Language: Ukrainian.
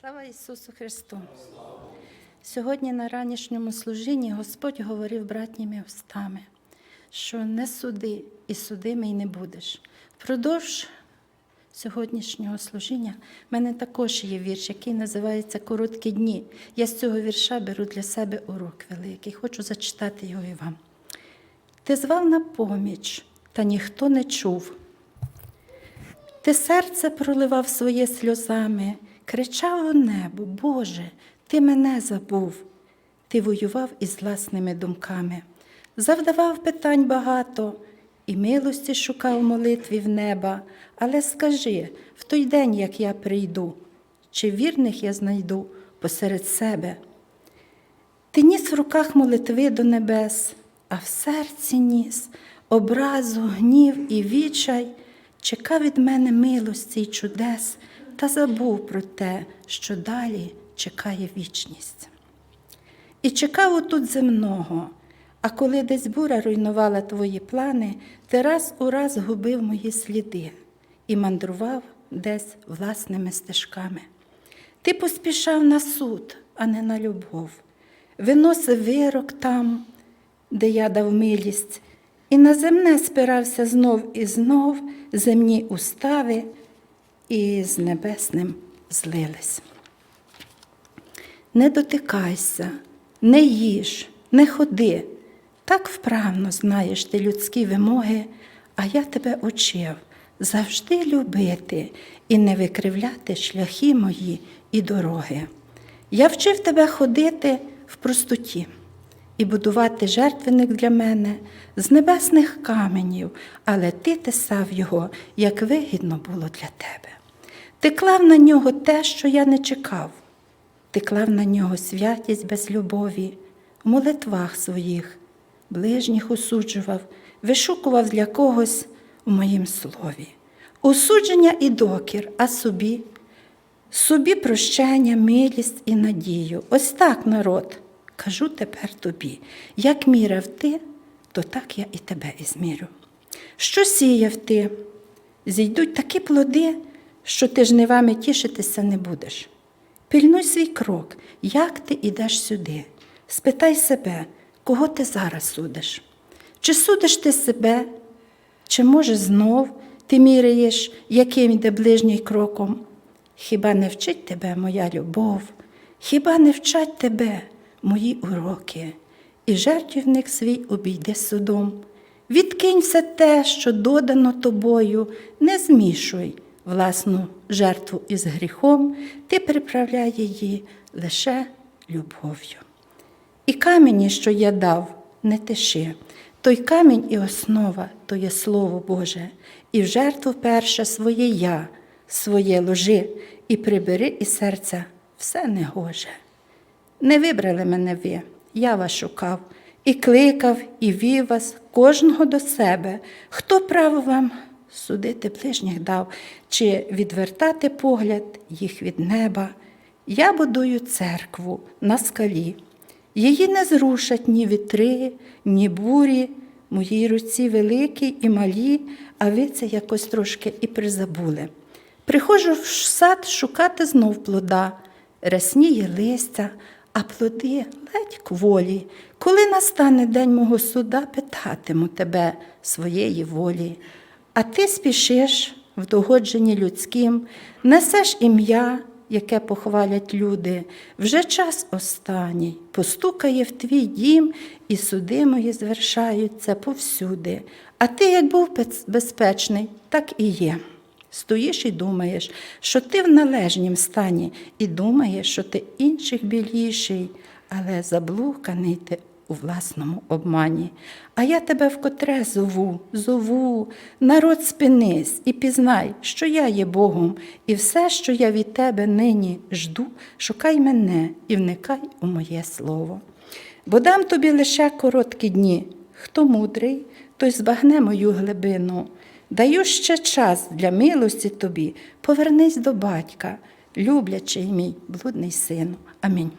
Слава Ісусу Христу! Сьогодні на ранішньому служінні Господь говорив братніми устами, що не суди і судимий не будеш. Впродовж сьогоднішнього служіння в мене також є вірш, який називається Короткі дні. Я з цього вірша беру для себе урок великий. Хочу зачитати його і вам. Ти звав на поміч, та ніхто не чув. Ти серце проливав своє сльозами, кричав у небо, Боже, ти мене забув. Ти воював із власними думками, завдавав питань багато і милості шукав молитві в неба. Але скажи в той день, як я прийду, чи вірних я знайду посеред себе. Ти ніс в руках молитви до небес, а в серці ніс образу, гнів і відчай, чекав від мене милості й чудес, та забув про те, що далі чекає вічність. І чекав отут земного, а коли десь буря руйнувала твої плани, ти раз у раз губив мої сліди і мандрував десь власними стежками. Ти поспішав на суд, а не на любов, виносив вирок там, де я дав милість, і на земне спирався знов і знов земні устави, і з небесним злились. Не дотикайся, не їж, не ходи. Так вправно знаєш ти людські вимоги, а я тебе учив завжди любити і не викривляти шляхи мої і дороги. Я вчив тебе ходити в простоті і будувати жертвенник для мене з небесних каменів, але ти тесав його, як вигідно було для тебе. Ти клав на нього те, що я не чекав. Ти клав на нього святість без любові, в молитвах своїх, ближніх осуджував, вишукував для когось у моїм слові. Осудження і докір, а собі, собі прощення, милість і надію. Ось так, народ, кажу тепер тобі, як міряв ти, то так я і тебе і змірю. Що сіяв ти? Зійдуть такі плоди, що ти жнивами тішитися не будеш. Пильнуй свій крок, як ти йдеш сюди. Спитай себе, кого ти зараз судиш. Чи судиш ти себе, чи, може, знов ти міряєш, яким йде ближній кроком? Хіба не вчить тебе моя любов, хіба не вчать тебе мої уроки, і жертвівник свій обійди судом. Відкинь все те, що додано тобою, не змішуй власну жертву із гріхом, ти приправляй її лише любов'ю. І камені, що я дав, не тиши. Той камінь і основа то є Слово Боже, і в жертву перше своє я, своє ложи, і прибери із серця все негоже. Не вибрали мене ви, я вас шукав, і кликав, і вів вас, кожного до себе, хто право вам судити ближніх дав, чи відвертати погляд їх від неба. Я будую церкву на скалі. Її не зрушать ні вітри, ні бурі, моїй руці великі і малі, а ви це якось трошки і призабули. Приходжу в сад шукати знов плода, рясніє листя, а плоди ледь кволі. Коли настане день мого суда, питатиму тебе своєї волі. А ти спішиш в догодженні людським, несеш ім'я, яке похвалять люди, вже час останній постукає в твій дім, і суди мої звершаються повсюди. А ти, як був безпечний, так і є. Стоїш і думаєш, що ти в належнім стані, і думаєш, що ти інших біліший, але заблуканий ти у власному обмані. А я тебе вкотре зову, зову, народ спинись і пізнай, що я є Богом, і все, що я від тебе нині жду, шукай мене і вникай у моє слово. Бо дам тобі лише короткі дні. Хто мудрий, той збагне мою глибину. Даю ще час для милості тобі, повернись до батька, люблячий мій блудний сину. Амінь.